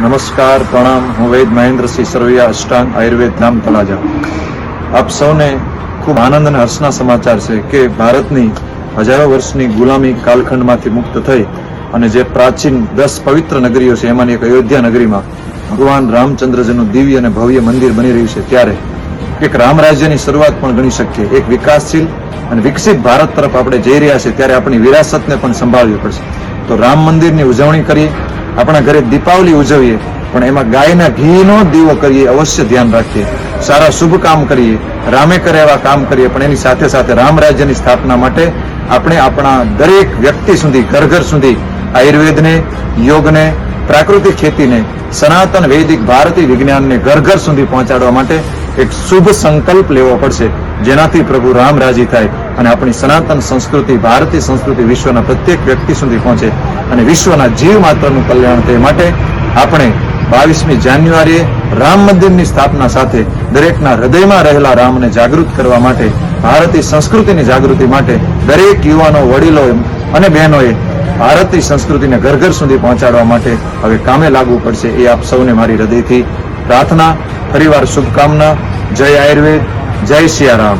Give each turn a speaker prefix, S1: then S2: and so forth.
S1: નમસ્કાર, પ્રણામ. હું વૈદ મહેન્દ્રસિંહ સરવૈયા અષ્ટાંગ આયુર્વેદ ધામ તળાજા. આપ સૌને ખૂબ આનંદ અને હર્ષના સમાચાર છે કે ભારતની હજારો વર્ષની ગુલામી કાલખંડમાંથી મુક્ત થઈ અને જે પ્રાચીન દસ પવિત્ર નગરીઓ છે, એમાંની એક અયોધ્યા નગરીમાં ભગવાન રામચંદ્રજીનું દિવ્ય અને ભવ્ય મંદિર બની રહ્યું છે, ત્યારે એક રામ રાજ્યની શરૂઆત પણ ગણી શકીએ. એક વિકાસશીલ અને વિકસિત ભારત તરફ આપણે જઈ રહ્યા છે ત્યારે આપણી વિરાસતને પણ સંભાળવી પડશે. તો રામ મંદિરની ઉજવણી કરીએ, આપણા ઘરે દીપાવલી ઉજવીએ, પણ એમાં ગાયના ઘીનો દીવો કરીએ, અવશ્ય ધ્યાન રાખીએ. સારા શુભ કામ કરીએ, રામે કરે એવા કામ કરીએ, પણ એની સાથે સાથે રામ રાજ્યની સ્થાપના માટે આપણે આપણા દરેક વ્યક્તિ સુધી, ઘર ઘર સુધી આયુર્વેદને, યોગને, પ્રાકૃતિક ખેતીને, સનાતન વૈદિક ભારતીય વિજ્ઞાનને ઘર ઘર સુધી પહોંચાડવા માટે એક શુભ સંકલ્પ લેવો પડશે, જેનાથી પ્રભુ રામ રાજી થાય અને આપણી સનાતન સંસ્કૃતિ, ભારતીય સંસ્કૃતિ વિશ્વના પ્રત્યેક વ્યક્તિ સુધી પહોંચે અને વિશ્વના જીવ માત્રનું કલ્યાણ તે માટે આપણે બાવીસમી જાન્યુઆરીએ રામ મંદિરની સ્થાપના સાથે દરેકના હૃદયમાં રહેલા રામને જાગૃત કરવા માટે, ભારતીય સંસ્કૃતિની જાગૃતિ માટે દરેક યુવાનો, વડીલો અને બહેનોએ ભારતીય સંસ્કૃતિને ઘર ઘર સુધી પહોંચાડવા માટે હવે કામે લાગવું પડશે એ આપ સૌને મારી હૃદયથી પ્રાર્થના ફરીવાર શુભકામના. જય આયુર્વેદ જય સિયારામ.